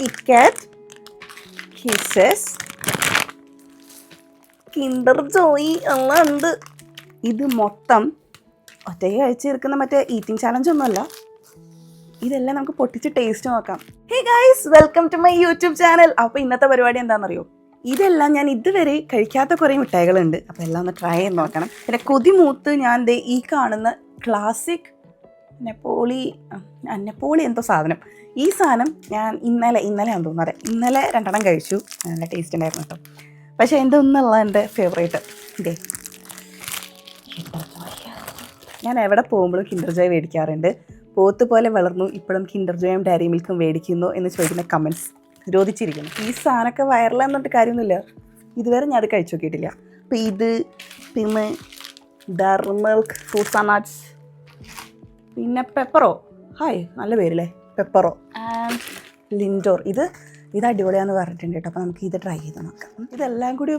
KitKat kisses Kinder Joy എല്ലാം ഉണ്ട്. ഇത് മൊത്തം ഒറ്റയ്ക്ക് കഴിച്ചിരിക്കുന്ന മറ്റേ ഈറ്റിംഗ് ചാലഞ്ച് ഒന്നുമല്ല. ഇതെല്ലാം നമുക്ക് പൊട്ടിച്ച് ടേസ്റ്റ് നോക്കാം. Hey guys welcome to my YouTube channel അപ്പോൾ ഇന്നത്തെ പരിപാടി എന്താണെന്നറിയോ? ഇതെല്ലാം ഞാൻ ഇതുവരെ കഴിക്കാത്ത കുറേ മിഠായികളുണ്ട്. അപ്പോൾ എല്ലാം ഒന്ന് ട്രൈ ചെയ്ത് നോക്കണം. പിന്നെ കൊതിമൂത്ത് ഞാൻ ദേ ഈ കാണുന്ന ക്ലാസിക് നെപ്പോളി നെപ്പോളി എന്തോ സാധനം. ഈ സാധനം ഞാൻ ഇന്നലെ ഇന്നലെ ഞാൻ തോന്നുന്നത് ഇന്നലെ രണ്ടെണ്ണം കഴിച്ചു. നല്ല ടേസ്റ്റ് ഉണ്ടായിരുന്നു കേട്ടോ. പക്ഷേ എന്റെ ഒന്നുള്ള എന്റെ ഫേവറേറ്റ് ഇതേ ഞാൻ എവിടെ പോകുമ്പോഴും കിൻഡർ ജോയ് മേടിക്കാറുണ്ട്. പോത്ത് പോലെ വളർന്നു ഇപ്പോഴും കിൻഡർ ജോയും ഡയറി മിൽക്കും മേടിക്കുന്നു എന്ന് ചോദിക്കുന്ന കമൻസ് രോധിച്ചിരിക്കുന്നു ഈ സാധനമൊക്കെ വൈറലാന്നിട്ട് കാര്യമൊന്നുമില്ല. ഇതുവരെ ഞാൻ അത് കഴിച്ചു നോക്കിയിട്ടില്ല. അപ്പോൾ ഇത് പിന്നെ ഡയറി മിൽക്ക് ഫ്രൂട്ട്സ് നട്ട്സ് പിന്നെ പെപ്പറോ? ഹായ് നല്ല പേരല്ലേ? പെപ്പറോ. ലിൻഡോർ. ഇത് ഇത് അടിപൊളിയാന്ന് പറഞ്ഞിട്ടുണ്ട് കേട്ടോ. അപ്പോൾ നമുക്ക് ഇത് ട്രൈ ചെയ്ത് നോക്കാം. ഇതെല്ലാം കൂടി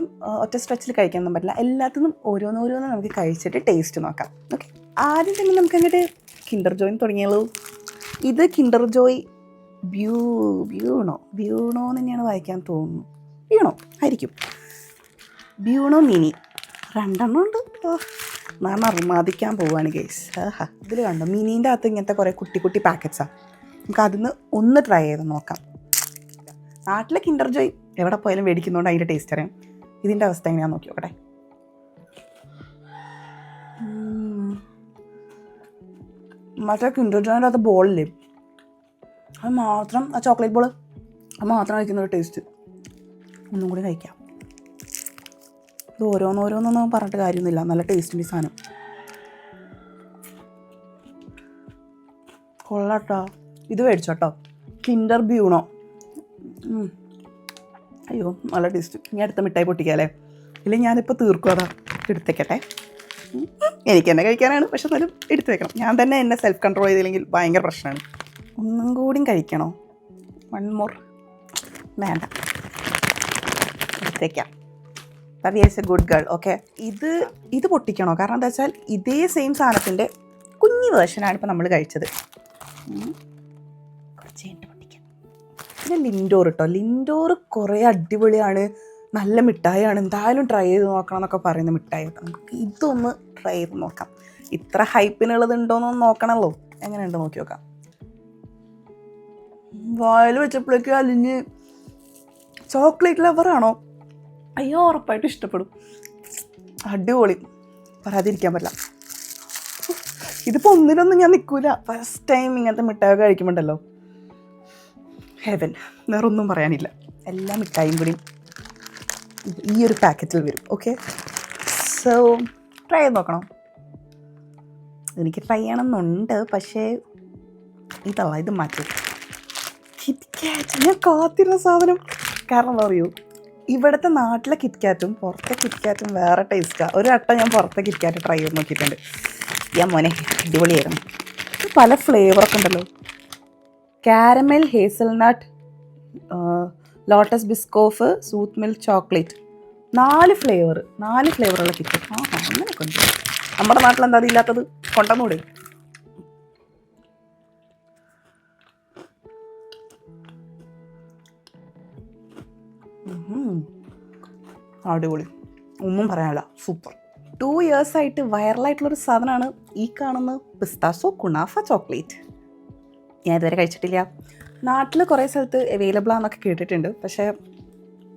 ഒറ്റ സ്ട്രെച്ചിൽ കഴിക്കാനൊന്നും പറ്റില്ല. എല്ലാത്തിനും ഓരോന്നോരോന്ന് നമുക്ക് കഴിച്ചിട്ട് ടേസ്റ്റ് നോക്കാം. ഓക്കെ ആദ്യം തന്നെ നമുക്ക് അങ്ങോട്ട് കിൻഡർ ജോയിൻ തുടങ്ങിയുള്ളൂ ഇത് കിൻഡർ ജോയ് ബ്യൂ ബ്യൂണോ ബ്യൂണോ തന്നെയാണ് വായിക്കാൻ തോന്നുന്നു. ബ്യൂണോ ആയിരിക്കും. ബ്യൂണോ മിനി രണ്ടെണ്ണം ഉണ്ട്. ഓ, ഞാൻ അറുമാദിക്കാൻ പോവുകയാണ് ഗൈസ് ആഹാ ഇതിൽ കണ്ടോ മിനീന്റെ അകത്ത് ഇങ്ങനത്തെ കുറേ കുട്ടി കുട്ടി പാക്കറ്റ്സാണ് നമുക്ക് അതിന്ന് ഒന്ന് ട്രൈ ചെയ്ത് നോക്കാം. നാട്ടിലെ കിൻഡർ ജോയ് എവിടെ പോയാലും മേടിക്കുന്നതുകൊണ്ട് അതിന്റെ ടേസ്റ്റ് അറിയാം. ഇതിന്റെ അവസ്ഥ എങ്ങനെയാണെന്ന് നോക്കി നോക്കട്ടെ. മറ്റേ കിൻഡർ ജോയിന്റെ അകത്ത് ബോളില്ലേ അത് മാത്രം ആ ചോക്ലേറ്റ് ബോൾ അത് മാത്രം കഴിക്കുന്ന ഒരു ടേസ്റ്റ് ഒന്നും കൂടി കഴിക്കാം. ഇത് ഓരോന്നോരോന്നൊന്നും പറഞ്ഞിട്ട് കാര്യമൊന്നുമില്ല. നല്ല ടേസ്റ്റിന്റെ സാധനം. കൊള്ളാട്ടോ. ഇത് മേടിച്ചോട്ടോ കിൻഡർ ബ്യൂണോ അയ്യോ നല്ല ടേസ്റ്റ്. ഇനി അടുത്ത മിഠായി പൊട്ടിക്കാലേ ഇല്ലെങ്കിൽ ഞാനിപ്പോൾ തീർക്കും. അതാ എടുത്തേക്കട്ടെ. എനിക്ക് തന്നെ കഴിക്കാനാണ് പക്ഷെ എന്നാലും എടുത്തു വെക്കണം ഞാൻ തന്നെ എന്നെ സെൽഫ് കൺട്രോൾ ചെയ്തില്ലെങ്കിൽ ഭയങ്കര പ്രശ്നമാണ്. ഒന്നും കൂടിയും കഴിക്കണോ? വൺ മോർ വേണ്ട. എടുത്തേക്കാം. We're a good girl okay ഇത് ഇത് പൊട്ടിക്കണോ? കാരണം എന്താ വെച്ചാൽ ഇതേ സെയിം സാധനത്തിന്റെ കുഞ്ഞു വേർഷനാണ് ഇപ്പോൾ നമ്മൾ കഴിച്ചത്. കുറച്ച് കഴിഞ്ഞിട്ട് പൊട്ടിക്കാം. പിന്നെ ലിൻഡോർ കേട്ടോ ലിൻഡോർ കുറേ അടിപൊളിയാണ്. നല്ല മിഠായിയാണ്. എന്തായാലും ട്രൈ ചെയ്ത് നോക്കണം എന്നൊക്കെ പറയുന്ന മിഠായി. നമുക്ക് ഇതൊന്ന് ട്രൈ ചെയ്ത് നോക്കാം. ഇത്ര ഹൈപ്പിനുള്ളത് ഉണ്ടോയെന്നൊന്ന് നോക്കണമല്ലോ എങ്ങനെയുണ്ട് നോക്കി നോക്കാം. വായിൽ വെച്ചപ്പോഴേക്കും അലിഞ്ഞ്. ചോക്ലേറ്റ് ലവറാണോ അയ്യോ ഉറപ്പായിട്ട് ഇഷ്ടപ്പെടും. അടിപൊളി. പറയാതിരിക്കാൻ പറ്റില്ല. ഇതിപ്പോൾ ഒന്നിലൊന്നും ഞാൻ നിൽക്കൂല ഫസ്റ്റ് ടൈം ഇങ്ങനത്തെ മിഠായി കഴിക്കുമ്പോണ്ടല്ലോ. ഹെവൻ വേറെ ഒന്നും പറയാനില്ല. എല്ലാ മിഠായും കൂടി ഈ ഒരു പാക്കറ്റിൽ വരും. ഓക്കെ സോ ട്രൈ ചെയ്ത് നോക്കണം. എനിക്ക് ട്രൈ ചെയ്യണമെന്നുണ്ട്. പക്ഷേ ഇതല്ല ഇത് മാറ്റി ഞാൻ കാത്തിരുന്ന സാധനം. കാരണം അറിയൂ ഇവിടുത്തെ നാട്ടിലെ കിറ്റ്കാറ്റും പുറത്തെ കിറ്റ്കാറ്റും വേറെ ടേസ്റ്റാണ് ഒരു വട്ടം ഞാൻ പുറത്തെ കിറ്റ്കാറ്റ് ട്രൈ ചെയ്ത് നോക്കിയിട്ടുണ്ട്. ഞാൻ മോനെ അടിപൊളിയായിരുന്നു. പല ഫ്ലേവറൊക്കെ ഉണ്ടല്ലോ. Caramel hazelnut Lotus Biscoff smooth milk chocolate നാല് ഫ്ലേവർ നാല് ഫ്ലേവറുള്ള കിറ്റ് ആ അങ്ങനെയൊക്കെ ഉണ്ട്. നമ്മുടെ നാട്ടിൽ എന്താ അതില്ലാത്തത്? കൊണ്ടുവന്നൂടെ. അടിപൊളി. ഒന്നും പറയാനില്ല. സൂപ്പർ. ടു ഇയേഴ്സ് ആയിട്ട് വൈറലായിട്ടുള്ളൊരു സാധനമാണ് ഈ കാണുന്ന പിസ്താസോ കുണാഫ ചോക്ലേറ്റ്. ഞാൻ ഇതുവരെ കഴിച്ചിട്ടില്ല. നാട്ടിൽ കുറേ സ്ഥലത്ത് അവൈലബിൾ ആണെന്നൊക്കെ കേട്ടിട്ടുണ്ട്. പക്ഷേ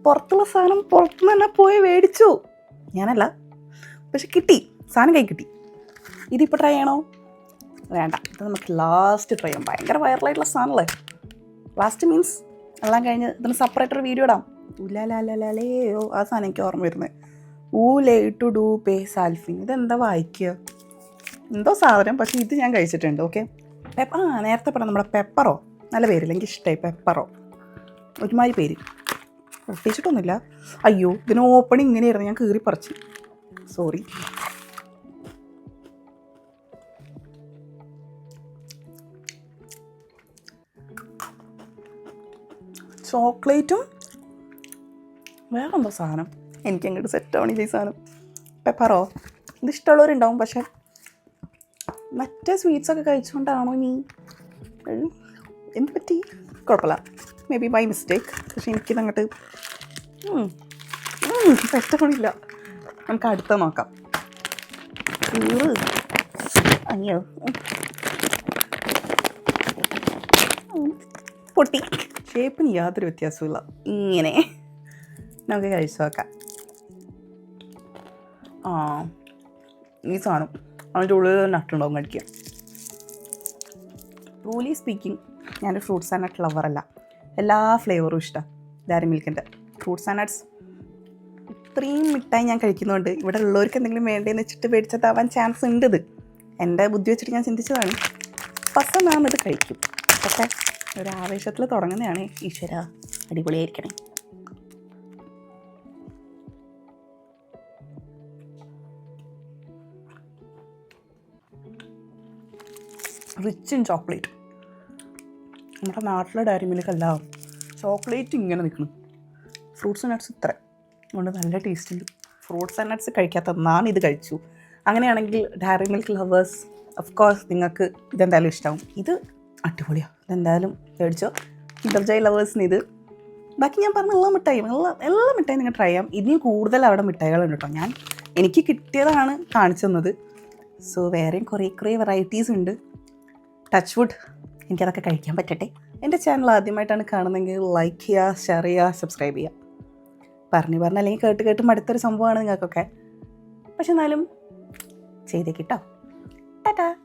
പുറത്തുള്ള സാധനം പുറത്തുനിന്ന് തന്നെ പോയി മേടിച്ചു. ഞാനല്ല. പക്ഷെ കിട്ടി. സാധനം കൈ കിട്ടി. ഇതിപ്പോൾ ട്രൈ ചെയ്യണോ? വേണ്ട. ഇത് നമുക്ക് ലാസ്റ്റ് ട്രൈ ചെയ്യാം. ഭയങ്കര വൈറലായിട്ടുള്ള സാധനമല്ലേ ലാസ്റ്റ് മീൻസ് എല്ലാം കഴിഞ്ഞ് ഇതിന് സെപ്പറേറ്റ് ഒരു വീഡിയോ ഇടാം. ഉലാലാലേ ഓ ആ സാധനം എനിക്ക് ഓർമ്മ വരുന്നത്. ഊ ലേ ടു ഡു പേ സാൽഫിൻ. ഇതെന്താ വായിക്കുക? എന്തോ സാധനം പക്ഷേ ഇത് ഞാൻ കഴിച്ചിട്ടുണ്ട് ഓക്കെ? പെപ്പ ആ നേരത്തെ പറഞ്ഞ നമ്മുടെ പെപ്പറോ? നല്ല പേരില്ല എനിക്ക് ഇഷ്ടമായി പെപ്പറോ. ഒരുമാതിരി പേര്. ഒട്ടിച്ചിട്ടൊന്നുമില്ല അയ്യോ ഇതിന് ഓപ്പണിങ് ഇങ്ങനെയായിരുന്നു ഞാൻ കീറി പറിച്ചു. സോറി ചോക്ലേറ്റും വേറെ എന്തോ സാധനം? എനിക്ക് അങ്ങോട്ട് സെറ്റ് ആവണില്ല ഈ സാധനം. പെപ്പറോ ഇത് ഇഷ്ടമുള്ളവരുണ്ടാവും പക്ഷെ മറ്റേ സ്വീറ്റ്സൊക്കെ കഴിച്ചുകൊണ്ടാണോ നീ എന്ത് പറ്റി? കുഴപ്പമില്ല മേ ബി ബൈ മിസ്റ്റേക്ക് പക്ഷെ എനിക്കിത് അങ്ങോട്ട് ഉം, നമുക്ക് അടുത്ത നോക്കാം. അയ്യോ. പൊട്ടി. ഷേപ്പിന് യാതൊരു വ്യത്യാസമില്ല ഇങ്ങനെ. നമുക്ക് കഴിച്ചു നോക്കാം. ആ ഈ സാധനം അതിന്റെ ഉള്ളിൽ നട്ടുണ്ടാവും കഴിക്കുക ട്രൂലി സ്പീക്കിംഗ് ഞാൻ ഫ്രൂട്ട്സ് ആൻഡ് നട്ട് ലവറല്ല എല്ലാ ഫ്ലേവറും ഇഷ്ടമാണ് ഡയറി മിൽക്കിന്റെ ഫ്രൂട്ട്സ് ആൻഡ് നട്ട്സ് ഇത്രയും മിഠായി ഞാൻ കഴിക്കുന്നുണ്ട് ഇവിടെ ഉള്ളവർക്ക് എന്തെങ്കിലും വേണ്ടതെന്ന് വെച്ചിട്ട് മേടിച്ചതാവാൻ ചാൻസ് ഉണ്ട് ഇത് എന്റെ ബുദ്ധി വെച്ചിട്ട് ഞാൻ ചിന്തിച്ചതാണ്. പസം നാം ഇത് കഴിക്കും. പക്ഷേ ഒരു ആവേശത്തിൽ തുടങ്ങുന്നതാണ് ഈശ്വര അടിപൊളിയായിരിക്കണേ. റിച്ച് ഇൻ ചോക്ലേറ്റ് നമ്മുടെ നാട്ടിലെ ഡയറി അല്ല. ചോക്ലേറ്റ് ഇങ്ങനെ നിൽക്കണം. ഫ്രൂട്ട്സ് നട്ട്സ് ഇത്ര. അതുകൊണ്ട് നല്ല ടേസ്റ്റ് ഉണ്ട്. ഫ്രൂട്ട്സ് ആൻഡ് നട്ട്സ് കഴിക്കാത്ത ഞാൻ ഇത് കഴിച്ചു. അങ്ങനെയാണെങ്കിൽ Dairy Milk lovers of course നിങ്ങൾക്ക് ഇതെന്തായാലും ഇഷ്ടമാവും ഇത് അടിപൊളിയാണ് ഇതെന്തായാലും മേടിച്ചോ. കിൻഡർജോയ് ലവേഴ്സിന് ഇത്. ബാക്കി ഞാൻ പറഞ്ഞ എല്ലാ മിഠായിയും എല്ലാ എല്ലാ മിഠായിയും നിങ്ങൾ ട്രൈ ചെയ്യാം. ഇനിയും കൂടുതൽ അവിടെ മിഠായികളുണ്ട് കേട്ടോ. ഞാൻ എനിക്ക് കിട്ടിയതാണ് കാണിച്ചു തന്നത്. സോ വേറെയും കുറേ കുറേ വെറൈറ്റീസ് ഉണ്ട്. ടച്ച് വുഡ് എനിക്കതൊക്കെ കഴിക്കാൻ പറ്റട്ടെ. എന്റെ ചാനൽ ആദ്യമായിട്ടാണ് കാണുന്നതെങ്കിൽ ലൈക്ക് ചെയ്യുക ഷെയർ ചെയ്യുക സബ്സ്ക്രൈബ് ചെയ്യുക. പറഞ്ഞു പറഞ്ഞു അല്ലെങ്കിൽ കേട്ട് കേട്ട് മടുത്തൊരു സംഭവമാണ് നിങ്ങൾക്കൊക്കെ. പക്ഷെ എന്നാലും ചെയ്തേക്കിട്ടോ ടാറ്റാ